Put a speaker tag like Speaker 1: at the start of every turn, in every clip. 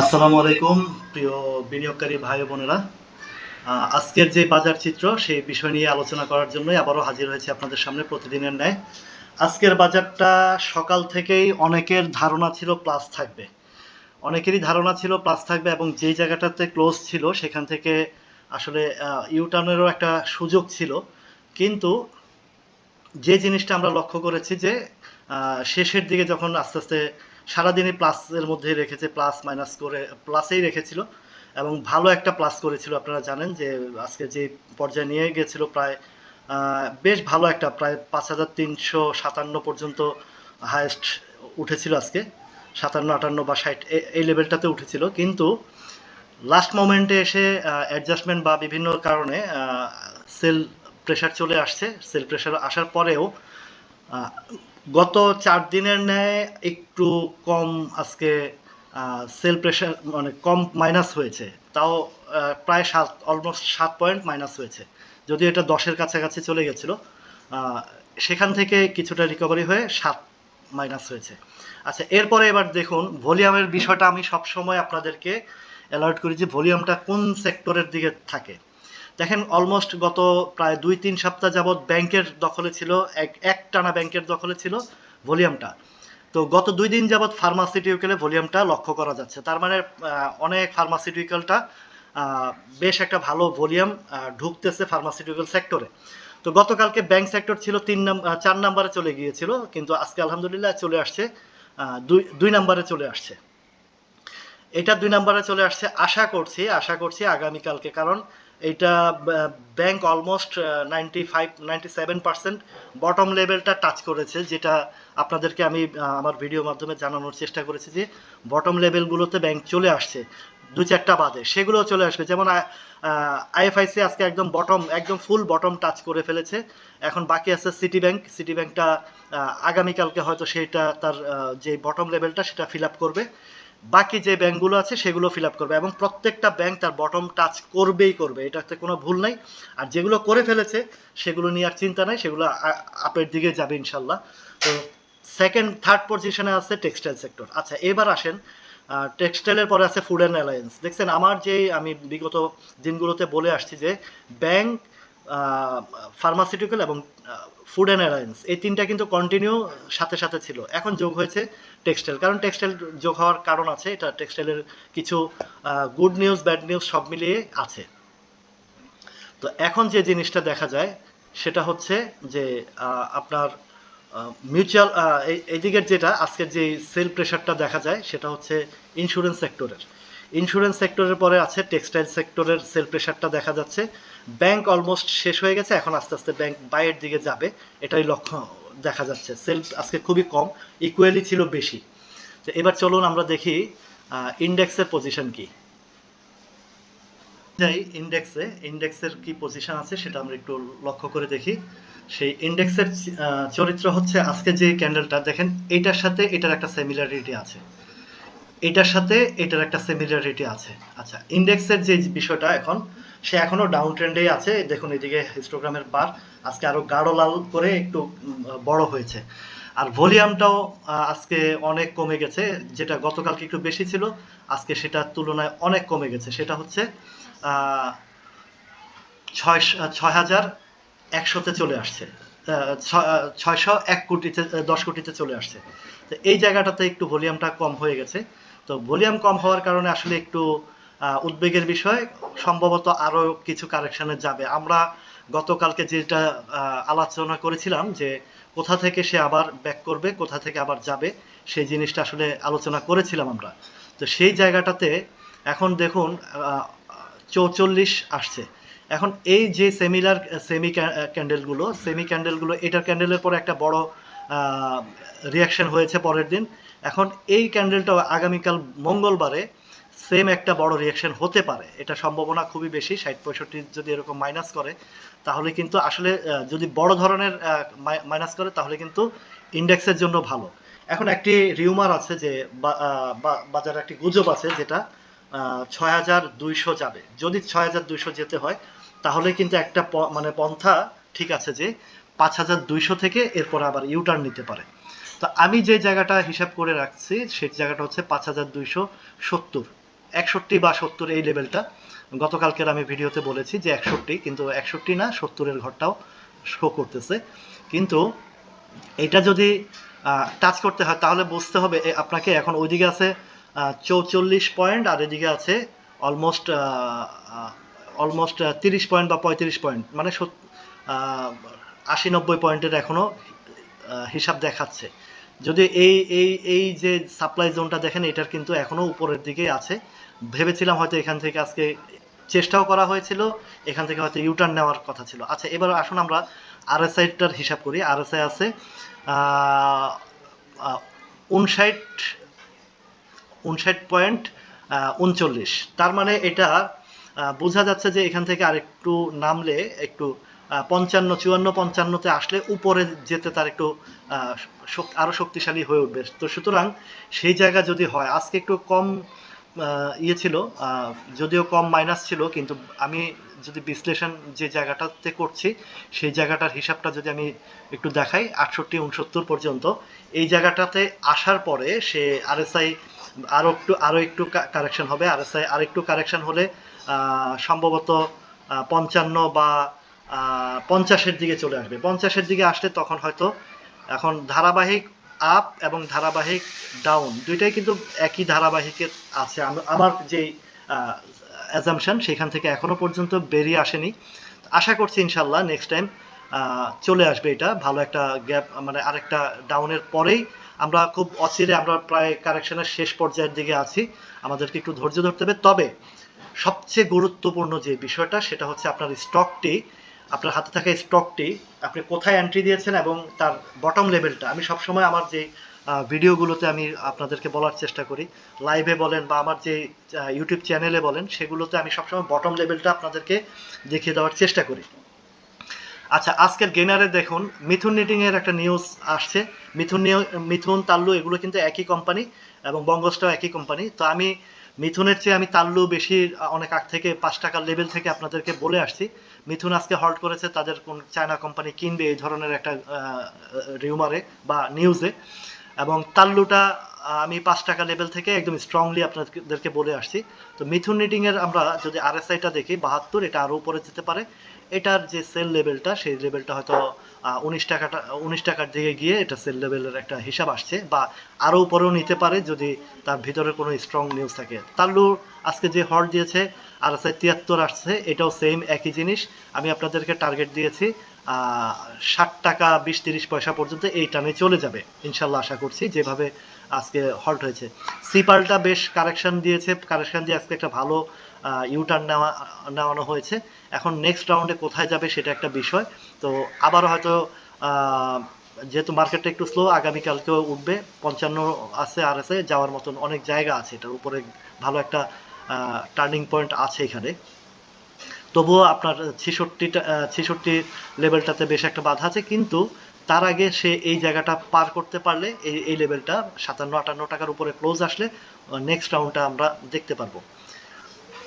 Speaker 1: আসসালামু আলাইকুম, প্রিয় বিনিয়োগকারী ভাই বোনেরা। আজকের যে বাজার চিত্র, সেই বিষয় নিয়ে আলোচনা করার জন্যই আবারও হাজির হয়েছে আপনাদের সামনে প্রতিদিনের ন্যায়। আজকের বাজারটা সকাল থেকেই অনেকের ধারণা ছিল প্লাস থাকবে। অনেকেরই ধারণা ছিল প্লাস থাকবে এবং যেই জায়গাটাতে ক্লোজ ছিল, সেখান থেকে আসলে ইউটার্নেরও একটা সুযোগ ছিল। কিন্তু যে জিনিসটা আমরা লক্ষ্য করেছি যে শেষের দিকে যখন আস্তে আস্তে সারাদিনই প্লাসের মধ্যে রেখেছে প্লাস মাইনাস করে প্লাসেই রেখেছিল। এবং ভালো একটা প্লাস করেছিল, আপনারা জানেন যে আজকে যে পর্যায়ে নিয়ে গেছিল প্রায় বেশ ভালো একটা, প্রায় পাঁচ হাজার তিনশো সাতান্ন পর্যন্ত হায়েস্ট উঠেছিল আজকে। সাতান্ন, আটান্ন বা ষাট এই লেভেলটাতে উঠেছিল। কিন্তু লাস্ট মোমেন্টে এসে অ্যাডজাস্টমেন্ট বা বিভিন্ন কারণে সেল প্রেশার চলে আসছে। সেল প্রেশার আসার পরেও গত চার দিনের ন্যায় একটু কম আজকে সেল প্রেশার মানে কম মাইনাস হয়েছে। তাও প্রায় সাত অলমোস্ট সাত পয়েন্ট মাইনাস হয়েছে। যদিও এটা দশের কাছাকাছি চলে গেছিল সেখান থেকে কিছুটা রিকভারি হয়ে সাত মাইনাস হয়েছে। আচ্ছা এরপরে এবার দেখুন, ভলিউমের বিষয়টা আমি সবসময় আপনাদেরকে অ্যালার্ট করি যে ভলিউমটা কোন সেক্টরের দিকে থাকে। দেখেন অলমোস্ট গত প্রায় দুই, তিন সপ্তাহ যাবৎ ব্যাংকের দখলে ছিল, এক এক টানা ব্যাংকের দখলে ছিল ভলিউমটা। তো গত দুই দিন যাবৎ ফার্মাসিউটিক্যালে ভলিউমটা লক্ষ্য করা যাচ্ছে। তার মানে অনেক ফার্মাসিউটিক্যালটা বেশ একটা ভালো ভলিউম ঢুকতেছে ফার্মাসিউটিক্যাল সেক্টরে তো গতকালকে ব্যাংক সেক্টর ছিল তিন নাম্বার চার নাম্বারে চলে গিয়েছিল, কিন্তু আজকে আলহামদুলিল্লাহ চলে আসছে দুই দুই নাম্বারে চলে আসছে। এটা দুই নাম্বারে চলে আসছে, আশা করছি আশা করছি আগামীকালকে, কারণ এইটা bank almost ninety five ninety seven percent bottom লেভেলটা টাচ করেছে, যেটা আপনাদেরকে আমি আমার ভিডিও মাধ্যমে জানানোর চেষ্টা করেছি যে বটম লেভেলগুলোতে ব্যাংক চলে আসছে, দু চারটা বাদে। সেগুলো চলে আসবে। যেমন আইএফআইসি আজকে একদম বটম একদম ফুল বটম টাচ করে ফেলেছে। এখন বাকি আছে সিটি ব্যাংক সিটি ব্যাংকটা আগামীকালকে হয়তো সেটা তার যে বটম লেভেলটা সেটা ফিল আপ করবে। বাকি যে ব্যাংকগুলো আছে সেগুলো ফিল আপ করবে এবং প্রত্যেকটা ব্যাংক তার বটম টাচ করবেই করবে এটাতে কোনো ভুল নাই। আর যেগুলো করে ফেলেছে, সেগুলো নিয়ে আর চিন্তা নাই, সেগুলো আপের দিকে যাবে ইনশাল্লাহ। তো সেকেন্ড থার্ড পজিশনে আছে টেক্সটাইল সেক্টর আচ্ছা এবার আসেন টেক্সটাইলের পরে আছে ফুড অ্যান্ড অ্যালায়েন্স দেখছেন, আমার যে আমি বিগত দিনগুলোতে বলে আসছি যে ব্যাংক ফার্মাসিউটিক্যাল এবং ফুড অ্যান্ড অ্যালায়েন্স এই তিনটা কিন্তু কন্টিনিউ সাথে সাথে ছিল। এখন যোগ হয়েছে টেক্সটাইল কারণ টেক্সটাইল যোগ হওয়ার কারণ আছে, এটা টেক্সটাইলের কিছু গুড নিউজ ব্যাড নিউজ সব মিলিয়ে আছে। তো এখন যে জিনিসটা দেখা যায়, সেটা হচ্ছে যে আপনার মিউচুয়াল এইদিকের যেটা, আজকের যে সেল প্রেশারটা দেখা যায়, সেটা হচ্ছে ইন্স্যুরেন্স সেক্টরের ইন্স্যুরেন্স সেক্টরের পরে আছে টেক্সটাইল সেক্টরের সেল প্রেশারটা দেখা যাচ্ছে। ব্যাংক অলমোস্ট শেষ হয়ে গেছে, এখন আস্তে আস্তে ব্যাংক বাইয়ের দিকে যাবে, এটাই লক্ষ্য দেখা যাচ্ছে। সেল আজকে খুবই কম ইকুয়ালি ছিল বেশি। তো এবার চলুন আমরা দেখি ইন্ডেক্সের পজিশন কি। যাই ইন্ডেক্সে ইন্ডেক্সের কি পজিশন আছে সেটা আমরা একটু লক্ষ্য করে দেখি। সেই ইন্ডেক্সের চরিত্র হচ্ছে আজকে যে ক্যান্ডেলটা দেখেন, এটার সাথে এটার একটা সিমিলারিটি আছে। এটার সাথে এটার একটা সিমিলারিটি আছে। আচ্ছা ইন্ডেক্সের যে বিষয়টা এখন সে এখনও ডাউন ট্রেন্ডেই আছে। দেখুন এদিকে হিস্টোগ্রামের বার আজকে আরও গাঢ় লাল করে একটু বড় হয়েছে। আর ভলিউমটাও আজকে অনেক কমে গেছে, যেটা গতকালকে একটু বেশি ছিল, আজকে সেটার তুলনায় অনেক কমে গেছে। সেটা হচ্ছে ছয় ছয় হাজার একশোতে চলে আসছে। ছয়শো এক কোটিতে দশ কোটিতে চলে আসছে। তো এই জায়গাটাতে একটু ভলিউমটা কম হয়ে গেছে। তো ভলিউম কম হওয়ার কারণে আসলে একটু উদ্বেগের বিষয়, সম্ভবত আরও কিছু কারেকশনে যাবে। আমরা গতকালকে যেটা আলোচনা করেছিলাম যে কোথা থেকে সে আবার ব্যাক করবে, কোথা থেকে আবার যাবে, সেই জিনিসটা আসলে আলোচনা করেছিলাম আমরা। তো সেই জায়গাটাতে এখন দেখুন চৌচল্লিশ আসছে। এখন এই যে সেমিলার সেমি ক্যান্ডেলগুলো সেমি ক্যান্ডেলগুলো এটার ক্যান্ডেলের পরে একটা বড় রিয়াকশন হয়েছে পরের দিন। এখন এই ক্যান্ডেলটা আগামীকাল মঙ্গলবারে সেম একটা বড় রিয়াকশন হতে পারে। এটা সম্ভাবনা খুবই বেশি, ষাট পঁয়ষট্টি যদি এরকম মাইনাস করে, তাহলে কিন্তু আসলে যদি বড় ধরনের মাইনাস করে, তাহলে কিন্তু ইন্ডেক্সের জন্য ভালো। এখন একটি রিউমার আছে যে বাজারে একটি গুজব আছে যেটা ছয় হাজার দুইশো যাবে। যদি ছয় হাজার দুইশো যেতে হয়, তাহলে কিন্তু একটা মানে পন্থা ঠিক আছে যে, পাঁচ হাজার দুইশো থেকে এরপর আবার ইউটার্ন নিতে পারে। তো আমি যে জায়গাটা হিসাব করে রাখছি, সেই জায়গাটা হচ্ছে পাঁচ হাজার দুইশো সত্তর। একষট্টি বা সত্তর এই লেভেলটা। গতকালকের আমি ভিডিওতে বলেছি যে একষট্টি কিন্তু একষট্টি না সত্তরের ঘরটাও শো করতেছে। কিন্তু এটা যদি টাচ করতে হয় তাহলে বুঝতে হবে আপনাকে এখন ওইদিকে আছে চৌচল্লিশ পয়েন্ট আর এদিকে আছে অলমোস্ট অলমোস্ট তিরিশ পয়েন্ট বা পঁয়ত্রিশ পয়েন্ট মানে আশি নব্বই পয়েন্টের এখনও আহ, হিসাব দেখাচ্ছে। যদি এই এই এই যে সাপ্লাই জোনটা দেখেন, এটার কিন্তু এখনও উপরের দিকেই আছে। ভেবেছিলাম হয়তো এখান থেকে আজকে চেষ্টাও করা হয়েছিল, এখান থেকে হয়তো ইউটার্ন নেওয়ার কথা ছিল। আচ্ছা এবার আসুন আমরা আরএসআইটার হিসাব করি। আরএসআই আছে উনষাট উনষাট পয়েন্ট উনচল্লিশ তার মানে এটা বোঝা যাচ্ছে যে এখান থেকে আরেকটু নামলে একটু পঞ্চান্ন চুয়ান্ন পঞ্চান্নতে আসলে উপরে যেতে তার একটু আহ, শক- আরও শক্তিশালী হয়ে উঠবে। তো সুতরাং সেই জায়গা যদি হয় আজকে একটু কম ইয়ে ছিল যদিও কম মাইনাস ছিল কিন্তু আমি যদি বিশ্লেষণ যে জায়গাটাতে করছি সেই জায়গাটার হিসাবটা যদি আমি একটু দেখাই আটষট্টি উনসত্তর পর্যন্ত এই জায়গাটাতে আসার পরে সে আরএসআই আরও একটু আরও একটু কারেকশন হবে। আরএসআই আর একটু কারেকশন হলে সম্ভবত পঞ্চান্ন বা পঞ্চাশের দিকে চলে আসবে। পঞ্চাশের দিকে আসলে তখন হয়তো এখন ধারাবাহিক আপ এবং ধারাবাহিক ডাউন দুইটাই কিন্তু একই ধারাবাহিকের আছে। আমার যে অ্যাজামশন সেখান থেকে এখনও পর্যন্ত বেরিয়ে আসেনি। আশা করছি ইনশাল্লাহ নেক্সট টাইম চলে আসবে এটা। ভালো একটা গ্যাপ মানে আরেকটা ডাউনের পরেই আমরা খুব অচিরে আমরা প্রায় কারেকশনের শেষ পর্যায়ের দিকে আছি। আমাদেরকে একটু ধৈর্য ধরতে হবে। তবে সবচেয়ে গুরুত্বপূর্ণ যে বিষয়টা সেটা হচ্ছে আপনার স্টকটি আপনার হাতে থাকা স্টকটি আপনি কোথায় এন্ট্রি দিয়েছেন এবং তার বটম লেভেলটা আমি সবসময় আমার যে ভিডিওগুলোতে আমি আপনাদেরকে বলার চেষ্টা করি। লাইভে বলেন বা আমার যে ইউটিউব চ্যানেলে বলেন, সেগুলোতে আমি সবসময় বটম লেভেলটা আপনাদেরকে দেখিয়ে দেওয়ার চেষ্টা করি। আচ্ছা আজকের গেনারে দেখুন, মিথুন নিটিং এর একটা নিউজ আসছে। মিথুন মিথুন, তাল্লু এগুলো কিন্তু একই কোম্পানি এবং বঙ্গস্টাও একই কোম্পানি তো আমি মিথুনের চেয়ে আমি তাল্লু বেশি অনেক আগ থেকে পাঁচ টাকার লেভেল থেকে আপনাদেরকে বলে আসছি। মিথুন আজকে হল্ট করেছে, তাদের কোন চায়না কোম্পানি কিনবে এই ধরনের একটা রিউমারে বা নিউজে এবং তাল্লুটা আমি পাঁচ টাকা লেভেল থেকে একদম স্ট্রংলি আপনাদেরকে বলে আসছি। তো মিথুন নিটিংয়ের এর আমরা যদি আরএসআইটা দেখি, বাহাত্তর, এটা আরও উপরে যেতে পারে। এটার যে সেল লেভেলটা সেই লেভেলটা হয়তো উনিশ টাকাটা, উনিশ টাকার দিকে গিয়ে এটা সেল লেভেলের একটা হিসাব আসছে বা আরও উপরেও নিতে পারে যদি তার ভিতরে কোনো স্ট্রং নিউজ থাকে। তাল্লু আজকে যে হল্ট দিয়েছে আর আছে তিয়াত্তর আসছে, এটাও সেম একই জিনিস। আমি আপনাদেরকে টার্গেট দিয়েছি ষাট টাকা বিশ তিরিশ পয়সা পর্যন্ত এই টানে চলে যাবে, ইনশাল্লাহ আশা করছি, যেভাবে আজকে হল্ট হয়েছে। সিপালটা বেশ কারেকশন দিয়েছে কারেকশন দিয়ে আজকে একটা ভালো ইউটার্ন নেওয়া, নেওয়ানো হয়েছে। এখন নেক্সট রাউন্ডে কোথায় যাবে সেটা একটা বিষয়। তো আবারও হয়তো যেহেতু মার্কেটটা একটু স্লো আগামীকালকেও উঠবে। পঞ্চান্ন আছে আর আছে যাওয়ার মতন অনেক জায়গা আছে। এটার উপরে ভালো একটা টার্নিং পয়েন্ট আছে এখানে। তবুও আপনার ছেষট্টিটা ছেষট্টি লেভেলটাতে বেশ একটা বাধা আছে। কিন্তু তার আগে সে এই জায়গাটা পার করতে পারলে এই এই লেভেলটা সাতান্ন আটান্ন টাকার উপরে ক্লোজ আসলে নেক্সট রাউন্ডটা আমরা দেখতে পারব।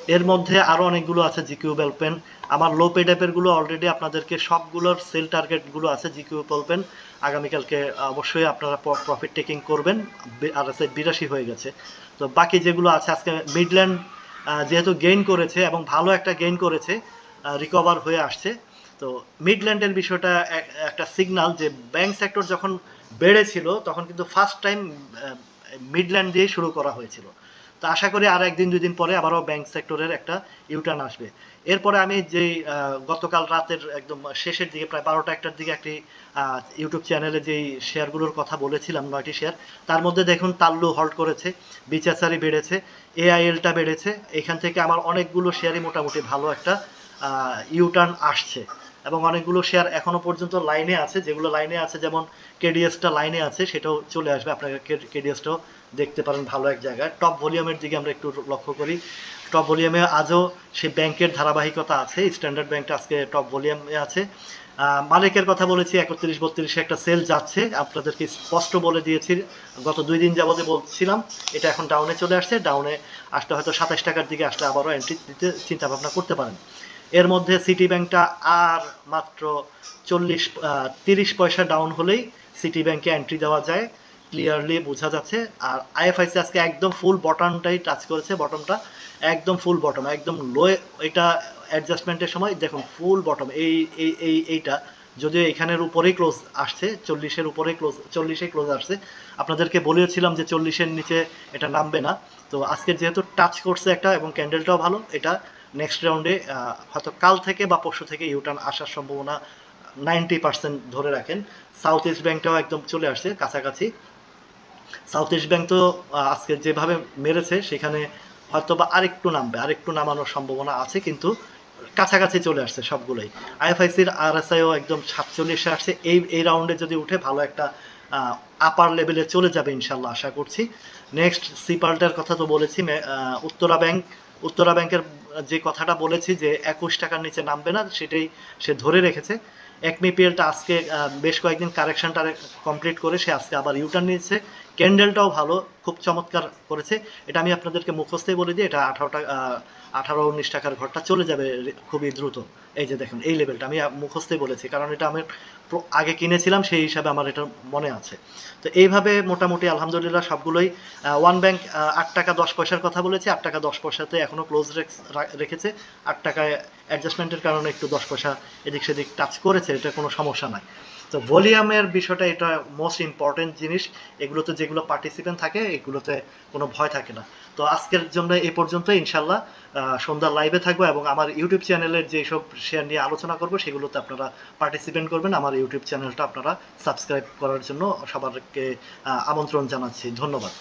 Speaker 1: এর মধ্যে আরও অনেকগুলো আছে জিকিউ পেন। আমার লো পে ড্যাপেরগুলো অলরেডি আপনাদেরকে সবগুলোর সেল টার্গেটগুলো আছে জিকিউ পেন। আগামীকালকে অবশ্যই আপনারা প্রফিট টেকিং করবেন। আর আছে বিরাশি হয়ে গেছে। তো বাকি যেগুলো আছে, আজকে মিডল্যান্ড যেহেতু গেইন করেছে এবং ভালো একটা গেইন করেছে রিকভার হয়ে আসছে। তো মিডল্যান্ডের বিষয়টা এক- একটা সিগনাল যে ব্যাংক সেক্টর যখন বেড়েছিল, তখন কিন্তু ফার্স্ট টাইম মিডল্যান্ড দিয়ে শুরু করা হয়েছিল। তো আশা করি আর একদিন দুই দিন পরে আবারও ব্যাংক সেক্টরের একটা ইউটার্ন আসবে। এরপরে আমি আহ, গতকাল রাতের একদম শেষের দিকে প্রায় বারোটা একটার দিকে একটি ইউটিউব চ্যানেলে যেই শেয়ারগুলোর কথা বলেছিলাম নয়টি শেয়ার তার মধ্যে দেখুন তাল্লু হল্ট করেছে বিচাচারি বেড়েছে এআইএলটা বেড়েছে এখান থেকে আমার অনেকগুলো শেয়ারই মোটামুটি ভালো একটা ইউটার্ন আসছে। এবং অনেকগুলো শেয়ার এখনও পর্যন্ত লাইনে আছে যেগুলো লাইনে আছে যেমন কেডিএসটা লাইনে আছে সেটাও চলে আসবে আপনারা কেডিএসটাও দেখতে পারেন ভালো এক জায়গায়। টপ ভলিউমের দিকে আমরা একটু লক্ষ্য করি। টপ ভলিউমে আজও সে ব্যাংকের ধারাবাহিকতা আছে স্ট্যান্ডার্ড ব্যাংকটা আজকে টপ ভলিউমে আছে। মালিকের কথা বলেছি, একত্রিশ বত্রিশে একটা সেল যাচ্ছে। আপনাদেরকে স্পষ্ট বলে দিয়েছি, গত দুই দিন যাবতে বলছিলাম, এটা এখন ডাউনে চলে আসছে। ডাউনে আসলে হয়তো সাতাশ টাকার দিকে আসলে আবারও এন্ট্রি দিতে চিন্তা ভাবনা করতে পারেন। এর মধ্যে সিটি ব্যাংকটা আর মাত্র চল্লিশ তিরিশ পয়সা ডাউন হলেই সিটি ব্যাংকে এন্ট্রি দেওয়া যায়। ক্লিয়ারলি বোঝা যাচ্ছে। আর আইএফআইসি আজকে একদম ফুল বটনটাই টাচ করেছে বটমটা একদম ফুল বটম একদম লো এটা অ্যাডজাস্টমেন্টের সময় দেখুন ফুল বটম এই এই এই, এইটা যদিও এখানের উপরেই ক্লোজ আসছে, চল্লিশের উপরেই ক্লোজ চল্লিশে ক্লোজ আসছে। আপনাদেরকে বলেছিলাম যে চল্লিশের নিচে এটা নামবে না। তো আজকে যেহেতু টাচ করছে একটা এবং ক্যান্ডেলটাও ভালো, এটা নেক্সট রাউন্ডে হয়তো কাল থেকে বা পরশু থেকে ইউটার্ন আসার সম্ভাবনা নাইনটি পার্সেন্ট ধরে রাখেন। সাউথ ইস্ট ব্যাংকটাও একদম চলে আসছে কাছাকাছি। সাউথ ইস্ট ব্যাংক তো আজকে যেভাবে মেরেছে সেখানে হয়তো বা আরেকটু নামবে আরেকটু নামানোর সম্ভাবনা আছে কিন্তু কাছাকাছি চলে আসছে সবগুলোই। আইএফআইসির আরএসআইও একদম সাতচল্লিশে আসছে এই এই রাউন্ডে যদি উঠে ভালো একটা আপার লেভেলে চলে যাবে ইনশাল্লাহ আশা করছি। নেক্সট সিপাল্টার কথা তো বলেছি উত্তরা ব্যাংক উত্তরা ব্যাংকের যে কথাটা বলেছি যে একুশ টাকার নিচে নামবে না সেটাই সে ধরে রেখেছে। একমিপিএলটা আজকে আহ, বেশ কয়েকদিন কারেকশনটা কমপ্লিট করে সে আজকে আবার ইউটার্ন নিচ্ছে ক্যান্ডেলটাও ভালো, খুব চমৎকার করেছে। এটা আমি আপনাদেরকে মুখস্থই বলে দিই, এটা আঠারো টাকা আঠারো উনিশ টাকার ঘরটা চলে যাবে খুবই দ্রুত। এই যে দেখুন, এই লেভেলটা আমি মুখস্থই বলেছি, কারণ এটা আমি আগে কিনেছিলাম, সেই হিসাবে আমার এটা মনে আছে। তো এইভাবে মোটামুটি আলহামদুলিল্লাহ সবগুলোই ওয়ান ব্যাংক আট টাকা দশ পয়সার কথা বলেছি, আট টাকা দশ পয়সাতে এখনও ক্লোজ রেখেছে। আট টাকায় অ্যাডজাস্টমেন্টের কারণে একটু দশ পয়সা এদিক সেদিক টাচ করেছে, এটা কোনো সমস্যা নাই। তো ভলিউমের বিষয়টা এটা মোস্ট ইম্পর্টেন্ট জিনিস, এগুলোতে যেগুলো পার্টিসিপেন্ট থাকে, এগুলোতে কোনো ভয় থাকে না। তো আজকের জন্য এ পর্যন্ত, ইনশাল্লাহ সন্ধ্যার লাইভে থাকব এবং আমার ইউটিউব চ্যানেলের যেসব শেয়ার নিয়ে আলোচনা করব, সেগুলোতে আপনারা পার্টিসিপেন্ট করবেন। আমার ইউটিউব চ্যানেলটা আপনারা সাবস্ক্রাইব করার জন্য সবারকে আমন্ত্রণ জানাচ্ছি। ধন্যবাদ।